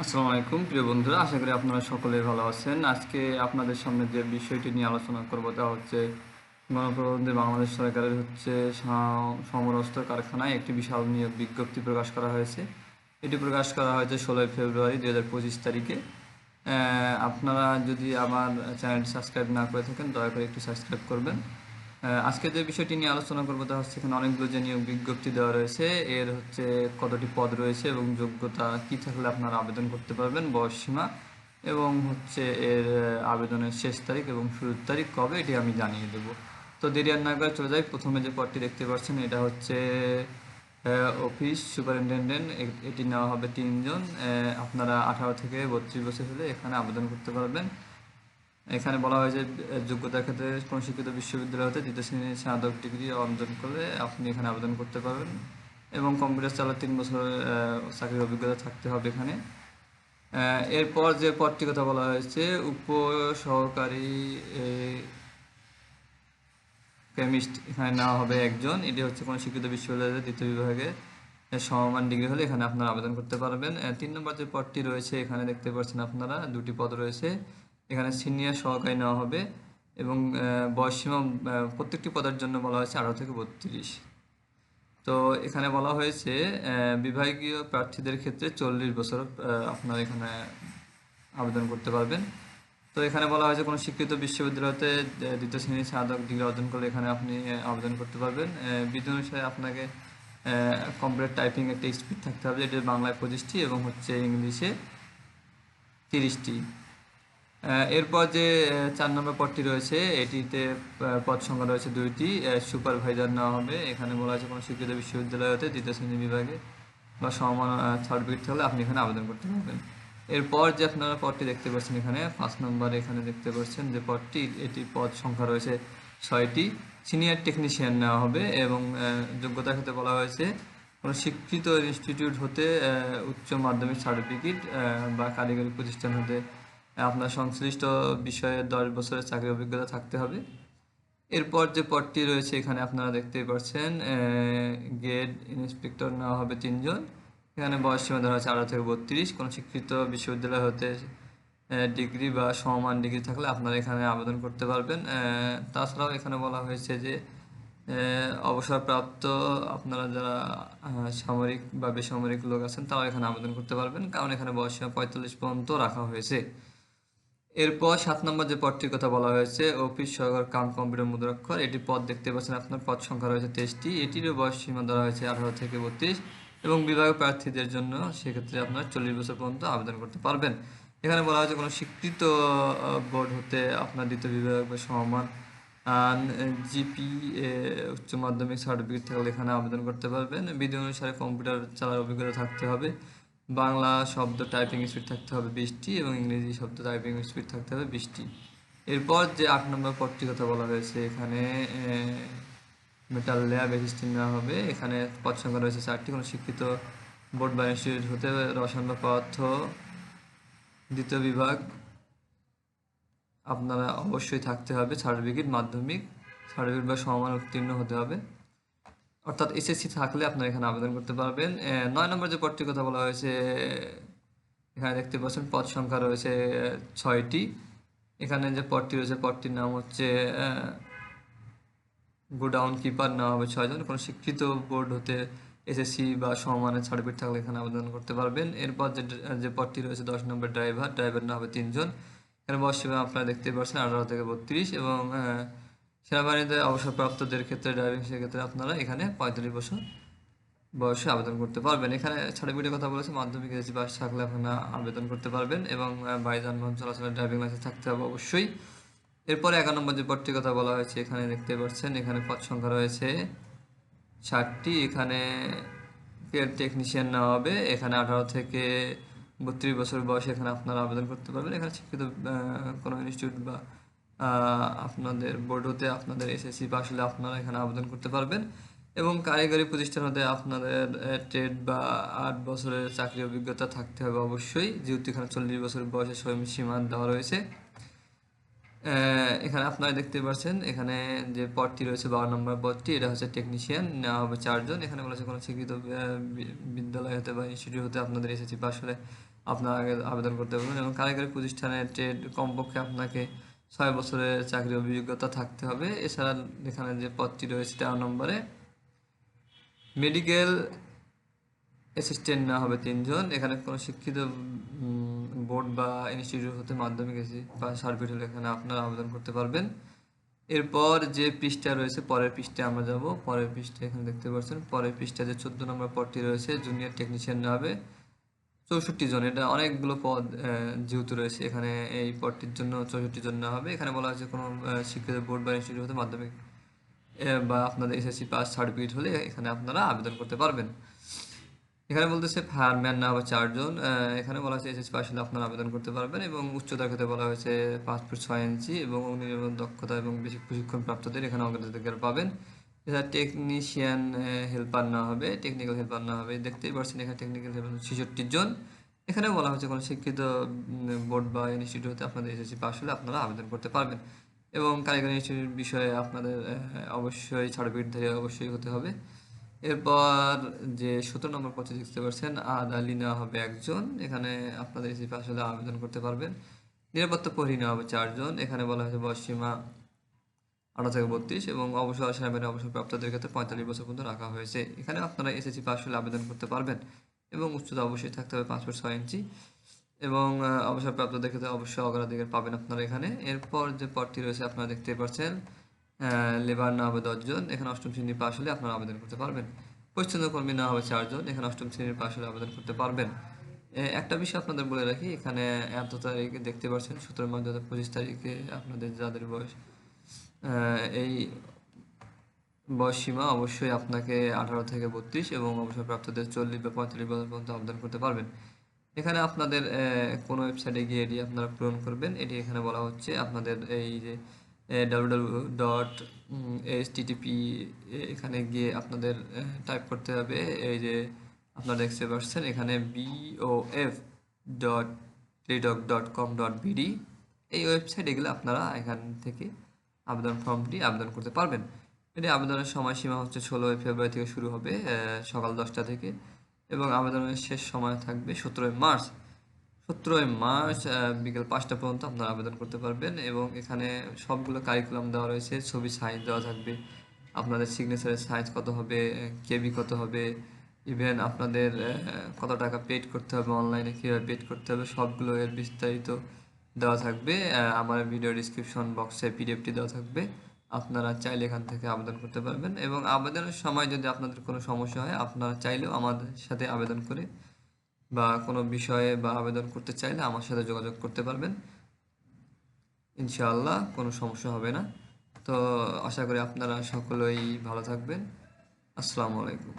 আসসালামু আলাইকুম, প্রিয় বন্ধুরা, আশা করি আপনারা সকলে ভালো আছেন। আজকে আপনাদের সামনে যে বিষয়টি নিয়ে আলোচনা করব তা হচ্ছে, গণপ্রজাতন্ত্রী বাংলাদেশ সরকারের হচ্ছে সমরস্ত কারখানায় একটি বিশাল নিয়োগ বিজ্ঞপ্তি প্রকাশ করা হয়েছে। এটি প্রকাশ করা হয়েছে ষোলোই ফেব্রুয়ারি দু হাজার পঁচিশ তারিখে। আপনারা যদি আমার চ্যানেলটি সাবস্ক্রাইব না করে থাকেন, দয়া করে একটু সাবস্ক্রাইব করবেন। আজকে যে বিষয়টি নিয়ে আলোচনা করব তা হচ্ছে এখানে অনেকগুলো যে নিয়োগ বিজ্ঞপ্তি দেওয়া রয়েছে, এর হচ্ছে কতটি পদ রয়েছে এবং যোগ্যতা কি থাকলে আপনারা আবেদন করতে পারবেন বয়স সীমা এবং হচ্ছে এর আবেদনের শেষ তারিখ এবং শুরুর তারিখ কবে এটি আমি জানিয়ে দেবো। তো দেরি আর না করে চলে যাই, প্রথমে যে পদটি দেখতে পাচ্ছেন এটা হচ্ছে অফিস সুপারিনটেন্ডেন্ট এটি নেওয়া হবে তিনজন আপনারা আঠারো থেকে বত্রিশ বছর হলে এখানে আবেদন করতে পারবেন। এখানে বলা হয়েছে যোগ্যতার ক্ষেত্রে কোন শিক্ষিত বিশ্ববিদ্যালয় হতে দ্বিতীয় শ্রেণির স্নাতক ডিগ্রি অর্জন করলে আপনি এখানে আবেদন করতে পারবেন এবং কম্পিউটার চালার তিন বছরের আহ, চাকরির অভিজ্ঞতা থাকতে হবে এখানে। এরপর যে পদটির কথা বলা হয়েছে উপ সহকারী কেমিস্ট এখানে নেওয়া হবে একজন। এটি হচ্ছে কোনো শিক্ষিত বিশ্ববিদ্যালয়ের দ্বিতীয় বিভাগে। সমমান ডিগ্রি হলে এখানে আপনারা আবেদন করতে পারবেন। তিন নম্বর যে পদটি রয়েছে এখানে দেখতে পাচ্ছেন আপনারা দুটি পদ রয়েছে। এখানে সিনিয়র সহকারী নেওয়া হবে এবং আহ, বয়সসীমা প্রত্যেকটি পদের জন্য বলা হয়েছে আঠারো থেকে বত্রিশ। তো এখানে বলা হয়েছে বিভাগীয় প্রার্থীদের ক্ষেত্রে চল্লিশ বছর আপনারা এখানে আবেদন করতে পারবেন। তো এখানে বলা হয়েছে কোনো শিক্ষিত বিশ্ববিদ্যালয়তে দ্বিতীয় শ্রেণির স্নাতক ডিগ্রি অর্জন করলে এখানে আপনি আবেদন করতে পারবেন। বিধি অনুসারে আপনাকে কম্পিউটার টাইপিং একটা স্পিড থাকতে হবে এটি বাংলায় পঁচিশটি এবং হচ্ছে ইংলিশে তিরিশটি। এরপর যে চার নম্বর পদটি রয়েছে, এটিতে পদ সংখ্যা রয়েছে দুইটি সুপারভাইজার নেওয়া হবে। এখানে বলা হয়েছে কোনো শিক্ষিত বিশ্ববিদ্যালয় হতে দ্বিতীয় শ্রেণি বিভাগে বা সমান সার্টিফিকেট থাকলে আপনি এখানে আবেদন করতে পারবেন। এরপর যে আপনারা পদটি দেখতে পাচ্ছেন এখানে পাঁচ নম্বর এখানে দেখতে পাচ্ছেন যে পদটি, এটি পদ সংখ্যা রয়েছে ছয়টি। সিনিয়র টেকনিশিয়ান নেওয়া হবে এবং যোগ্যতার ক্ষেত্রে বলা হয়েছে, কোনো স্বীকৃত ইনস্টিটিউট হতে উচ্চ মাধ্যমিক সার্টিফিকেট বা কারিগরি প্রতিষ্ঠান হতে আপনার সংশ্লিষ্ট বিষয়ে দশ বছরের চাকরি অভিজ্ঞতা থাকতে হবে। এরপর যে পদটি রয়েছে এখানে আপনারা দেখতেই পাচ্ছেন গেট ইন্সপেক্টর নেওয়া হবে তিনজন। এখানে বয়স সীমা ধরা আঠারো থেকে বত্রিশ। কোনো শিক্ষিত বিশ্ববিদ্যালয় হতে ডিগ্রি বা সমমান ডিগ্রি থাকলে আপনারা এখানে আবেদন করতে পারবেন। তাছাড়াও এখানে বলা হয়েছে যে অবসরপ্রাপ্ত আপনারা যারা সামরিক বা বেসামরিক লোক আছেন তারাও এখানে আবেদন করতে পারবেন। কারণ এখানে বয়স সীমা পঁয়তাল্লিশ পর্যন্ত রাখা হয়েছে। এরপর সাত নম্বর যে পদটির কথা বলা হয়েছে, অফিস, সহকার, কাম, কম্পিউটার, মুদ্রাক্ষর, এটি পদ দেখতে পাচ্ছেন আপনার, পদ সংখ্যা রয়েছে তেইশটি। এটিরও বয়স সীমা ধরা হয়েছে আঠারো থেকে বত্রিশ এবং বিভাগীয় প্রার্থীদের জন্য সেক্ষেত্রে আপনার চল্লিশ বছর পর্যন্ত আবেদন করতে পারবেন। এখানে বলা হয়েছে কোনো স্বীকৃত বোর্ড হতে আপনার দ্বিতীয় বিভাগ বা সমান জিপি উচ্চ মাধ্যমিক সার্টিফিকেট থাকলে এখানে আবেদন করতে পারবেন। বিধি অনুসারে কম্পিউটার চালার অভিজ্ঞতা থাকতে হবে। বাংলা শব্দ টাইপিং স্পিড থাকতে হবে বিশটি এবং ইংরেজি শব্দ টাইপিং স্পিড থাকতে হবে বিশটি। এরপর যে আট নম্বর পদটির কথা বলা হয়েছে, এখানে মেটাল ল্যাব অ্যাসিস্ট্যান্ট নেওয়া হবে। এখানে পদ সংখ্যা রয়েছে চারটি। কোনো শিক্ষিত বোর্ড বা ইনস্টিটিউট হতে রসায়ন বা পদার্থ, দ্বিতীয় বিভাগ, আপনারা অবশ্যই থাকতে হবে। সার্টিফিকেট, মাধ্যমিক, সার্টিফিকেট বা সমান উত্তীর্ণ হতে হবে। অর্থাৎ এসএসসি থাকলে আপনারা এখানে আবেদন করতে পারবেন। নয় নম্বর যে পদটির কথা বলা হয়েছে, এখানে দেখতে পাচ্ছেন, পদ সংখ্যা রয়েছে ছয়টি। এখানে যে পদটি রয়েছে, পদটির নাম হচ্ছে গোডাউন কিপার নেওয়া হবে ছয়জন। কোনো শিক্ষিত বোর্ড হতে এসএসসি বা সমমানের সার্টিফিকেট থাকলে এখানে আবেদন করতে পারবেন। এরপর যে যে পদটি রয়েছে, দশ নম্বর ড্রাইভার ড্রাইভার নেওয়া হবে তিনজন। এখানে বয়স আপনারা দেখতে পাচ্ছেন, আঠারো থেকে বত্রিশ এবং সেনাবাহিনীতে অবসরপ্রাপ্তদের ক্ষেত্রে ড্রাইভিং সেক্ষেত্রে আপনারা এখানে পঁয়তাল্লিশ বছর বয়সে আবেদন করতে পারবেন। এখানে সার্টিফিকেটের কথা বলেছে, মাধ্যমিক, এসএসসি পাস থাকলে আপনারা আবেদন করতে পারবেন এবং বাড়ি যানবাহন চলাচলের ড্রাইভিং লাইসেন্স থাকতে হবে অবশ্যই। এরপরে এগারো নম্বর যে পদটির কথা বলা হয়েছে, এখানে দেখতে পাচ্ছেন, এখানে পদ সংখ্যা রয়েছে ষাটটি। এখানে টেকনিশিয়ান নেওয়া হবে। এখানে আঠারো থেকে বত্রিশ বছর বয়সে এখানে আপনারা আবেদন করতে পারবেন। এখানে শিক্ষিত কোনো ইনস্টিটিউট বা আপনাদের বোর্ড হতে আপনাদের এসএসসি পাস হলে আপনারা এখানে আবেদন করতে পারবেন এবং কারিগরি প্রতিষ্ঠান হতে আপনাদের ট্রেড বা আট বছরের চাকরি অভিজ্ঞতা থাকতে হবে অবশ্যই। যেহেতু এখানে চল্লিশ বছর বয়সে সীমা দেওয়া রয়েছে। এখানে আপনারা দেখতে পাচ্ছেন, এখানে যে পদটি রয়েছে বারো নম্বর পদটি, এটা হচ্ছে টেকনিশিয়ান নেওয়া হবে চারজন। এখানে বলেছে কোনো শিক্ষিত বিদ্যালয় হতে বা ইনস্টিটিউট হতে আপনাদের এসেসি পাস হলে আপনারা আগে আবেদন করতে পারবেন এবং কারিগরি প্রতিষ্ঠানে ট্রেড কমপক্ষে আপনাকে ছয় বছরের চাকরি অভিজ্ঞতা থাকতে হবে। এছাড়া এখানে যে পদটি রয়েছে তেরো নম্বরে মেডিকেল অ্যাসিস্ট্যান্ট না হবে তিনজন। এখানে কোনো শিক্ষিত বোর্ড বা ইনস্টিটিউট হতে মাধ্যমিক বা সার্টিফিকেট হলে এখানে আপনারা আবেদন করতে পারবেন। এরপর যে পৃষ্ঠা রয়েছে, পরের পৃষ্ঠায় আমরা যাব। পরের পৃষ্ঠা এখানে দেখতে পাচ্ছেন। পরের পৃষ্ঠা যে চোদ্দ নম্বর পদটি রয়েছে জুনিয়র টেকনিশিয়ান না হবে। চৌষট্টি জন, এটা অনেকগুলো পদ যেহেতু রয়েছে, এখানে এই পদটির জন্য চৌষট্টি জন হবে। এখানে বলা হয়েছে কোনো শিক্ষিত বোর্ড বা ইনস্টিটিউট হতে মাধ্যমিক বা আপনাদের এসএসসি পাস সার্টিফিকেট হলে এখানে আপনারা আবেদন করতে পারবেন। এখানে বলতেছে ফায়ারম্যান না হবে চারজন এখানে বলা হয়েছে এসএসসি পাস হলে আপনারা আবেদন করতে পারবেন এবং উচ্চতার ক্ষেত্রে বলা হয়েছে পাঁচ ফুট ছয় ইঞ্চি এবং অগ্নিনির্বাপক দক্ষতা এবং বেশি প্রশিক্ষণ প্রাপ্তদের এখানে অগ্রাধিকার পাবেন। টেকনিশিয়ান হেল্পার না হবে টেকনিক্যাল হেল্পার না হবে। দেখতেই পাচ্ছেন এখানে টেকনিক্যাল হেল্পার ছেষট্টি জন। এখানে বলা হয়েছে কোনো শিক্ষিত বোর্ড বা ইনস্টিটিউট হতে আপনাদের এসএসসি পাস হলে আপনারা আবেদন করতে পারবেন। এবং কারিগরি ইনস্টিটিউট বিষয়ে আপনাদের অবশ্যই সার্টিফিকেট ধরে অবশ্যই হতে হবে। এরপর যে সতেরো নম্বর পথে দেখতে পাচ্ছেন আদ আলী নেওয়া হবে একজন। এখানে আপনাদের এসি পাস হলে আবেদন করতে পারবেন। নিরাপত্তা প্রহরী নেওয়া হবে চারজন। এখানে বলা হয়েছে বয়স আঠারো থেকে বত্রিশ এবং অবসর সেনাবাহিনী অবসর প্রাপ্তদের ক্ষেত্রে পঁয়তাল্লিশ বছর পর্যন্ত রাখা হয়েছে। এখানে আপনারা এসএসসি পাস হলে আবেদন করতে পারবেন এবং উচ্চতা অবশ্যই থাকতে হবে পাঁচ ফুট ছয় ইঞ্চি এবং অবসরপ্রাপ্তদের ক্ষেত্রে অবশ্যই অগ্রাধিকার পাবেন আপনারা এখানে। এরপর যে পদটি রয়েছে আপনারা দেখতে পাচ্ছেন লেবার না হবে দশজন এখানে অষ্টম শ্রেণি পাশ হলে আপনারা আবেদন করতে পারবেন। পরিচ্ছন্ন কর্মী না হবে চারজন এখানে অষ্টম শ্রেণির পাশ হলে আবেদন করতে পারবেন। একটা বিষয় আপনাদের বলে রাখি, এখানে এত তারিখে দেখতে পাচ্ছেন, সতেরো মার্চ দু হাজার পঁচিশ তারিখে আপনাদের যাদের বয়স এই বয়স সীমা অবশ্যই আপনাকে আঠারো থেকে বত্রিশ এবং অবসরপ্রাপ্তদের চল্লিশ বা পঁয়তাল্লিশ বছর পর্যন্ত আবেদন করতে পারবেন। এখানে আপনাদের কোনো ওয়েবসাইটে গিয়ে এটি আপনারা পূরণ করবেন, এটি এখানে বলা হচ্ছে আপনাদের এই যে ডাব্লিউ ডট এইচ টিটিপি এখানে গিয়ে আপনাদের টাইপ করতে হবে, এই যে আপনারা দেখতে পাচ্ছেন এখানে BOF dot teledoc dot com dot BD এই ওয়েবসাইট এগুলো আপনারা এখান থেকে আবেদন ফর্মটি আবেদন করতে পারবেন। এটি আবেদনের সময়সীমা হচ্ছে ষোলোই ফেব্রুয়ারি থেকে শুরু হবে সকাল দশটা থেকে এবং আবেদনের শেষ সময় থাকবে সতেরোই মার্চ। সতেরোই মার্চ বিকেল পাঁচটা পর্যন্ত আপনারা আবেদন করতে পারবেন এবং এখানে সবগুলো কারিকুলাম দেওয়া রয়েছে, ছবি সাইজ দেওয়া থাকবে, আপনাদের সিগনেচারের সাইজ কত হবে কেবি কত হবে ইভেন আপনাদের কত টাকা পেড করতে হবে অনলাইনে কীভাবে পেড করতে হবে, সবগুলো এর বিস্তারিত দেওয়া থাকবে আমার ভিডিও ডিসক্রিপশন বক্সে পিডিএফটি দেওয়া থাকবে। আপনারা চাইলে এখান থেকে আবেদন করতে পারবেন এবং আবেদনের সময় যদি আপনাদের কোনো সমস্যা হয়, আপনারা চাইলেও আমাদের সাথে আবেদন করে বা কোনো বিষয়ে বা আবেদন করতে চাইলে আমার সাথে যোগাযোগ করতে পারবেন। ইনশাআল্লাহ কোনো সমস্যা হবে না। তো আশা করি আপনারা সকলেই ভালো থাকবেন। আসসালামু আলাইকুম।